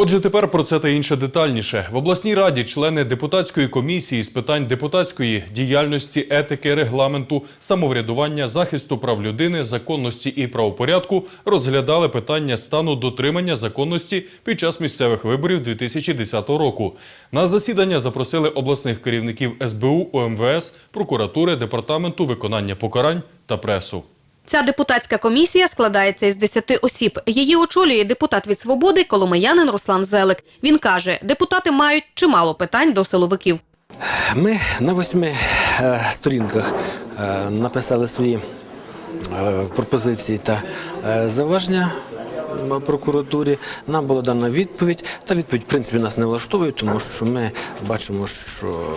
Отже, тепер про це та інше детальніше. В обласній раді члени депутатської комісії з питань депутатської діяльності, етики, регламенту, самоврядування, захисту прав людини, законності і правопорядку розглядали питання стану дотримання законності під час місцевих виборів 2010 року. На засідання запросили обласних керівників СБУ, ОМВС, прокуратури, департаменту виконання покарань та пресу. Ця депутатська комісія складається із 10 осіб. Її очолює депутат від свободи коломиянин Руслан Зелик. Він каже, депутати мають чимало питань до силовиків. Ми на восьми е, сторінках е, написали свої е, пропозиції та зауваження прокуратурі. Нам була дана відповідь. Та відповідь, в принципі, нас не влаштовує, тому що ми бачимо, що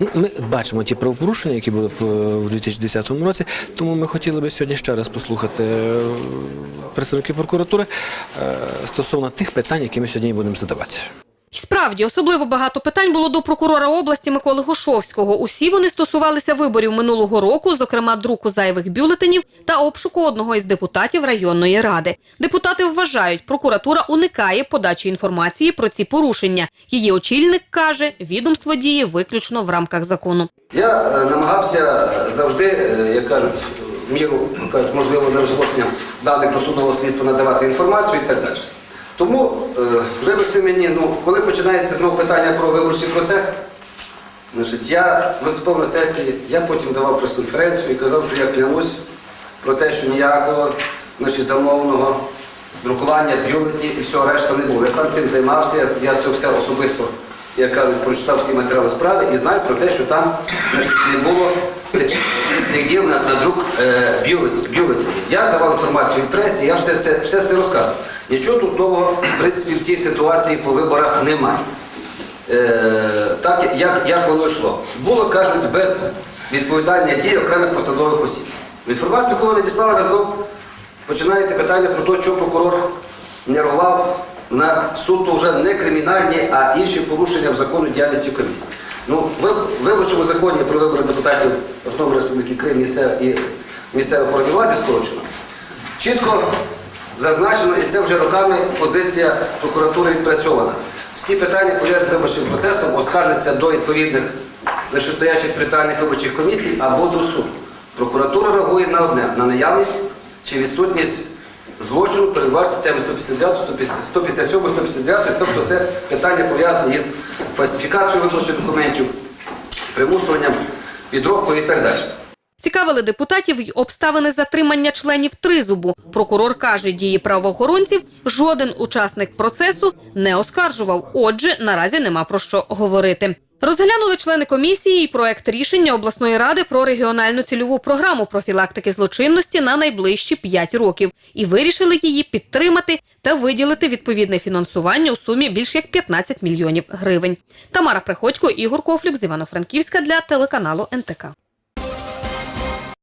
Ну, Ми бачимо ті правопорушення, які були в у 2010 році, тому ми хотіли би сьогодні ще раз послухати е, представників прокуратури е, стосовно тих питань, які ми сьогодні будемо задавати. І справді, особливо багато питань було до прокурора області Миколи Гошовського. Усі вони стосувалися виборів минулого року, зокрема друку зайвих бюлетенів та обшуку одного із депутатів районної ради. Депутати вважають, прокуратура уникає подачі інформації про ці порушення. Її очільник каже, відомство діє виключно в рамках закону. Я е, намагався завжди, е, як кажуть, міру кажуть, можливо нерозголошення даних до судового слідства надавати інформацію і так далі. Тому, е, вибачте мені, ну, коли починається знову питання про виборчий процес, значить, я виступав на сесії, я потім давав прес-конференцію і казав, що я клянусь про те, що ніякого значить, замовного друкування, бюлетні і всього решта не було. Я сам цим займався, я- я це все особисто, як кажуть, прочитав всі матеріали справи і знаю про те, що там значить, не було різних діл на, на друк е, бюлет- Я давав інформацію в пресі, я все це, все це розказував. Нічого тут нового, в принципі, в цій ситуації по виборах немає. Е, так, як, як воно йшло. Було, кажуть, без відповідальні дії окремих посадових осіб. Інформацію, яку ви надіслали, ви знов починаєте питання про те, що прокурор не реагував на суто вже не кримінальні, а інші порушення в закону діяльності комісії. Ну, виборчому законі про вибори депутатів Автономної Республіки Крим і місцевих органів влади скорочено. Чітко зазначено, і це вже роками позиція прокуратури відпрацьована. Всі питання пов'язані з виборчим процесом оскаржуються до відповідних вищестоячих територіальних виборчих комісій або до суду. Прокуратура реагує на одне на наявність чи відсутність злочину, передбачено статтями 159, 157, 159, тобто це питання пов'язані із фальсифікацією виборчих документів, примушуванням, підробку і так далі. Цікавили депутатів й обставини затримання членів тризубу. Прокурор каже, дії правоохоронців жоден учасник процесу не оскаржував. Отже, наразі нема про що говорити. Розглянули члени комісії і проект рішення обласної ради про регіональну цільову програму профілактики злочинності на найближчі 5 років і вирішили її підтримати та виділити відповідне фінансування у сумі більш як 15 мільйонів гривень. Тамара Приходько, Ігор Кофлюк з Івано-Франківська для телеканалу НТК.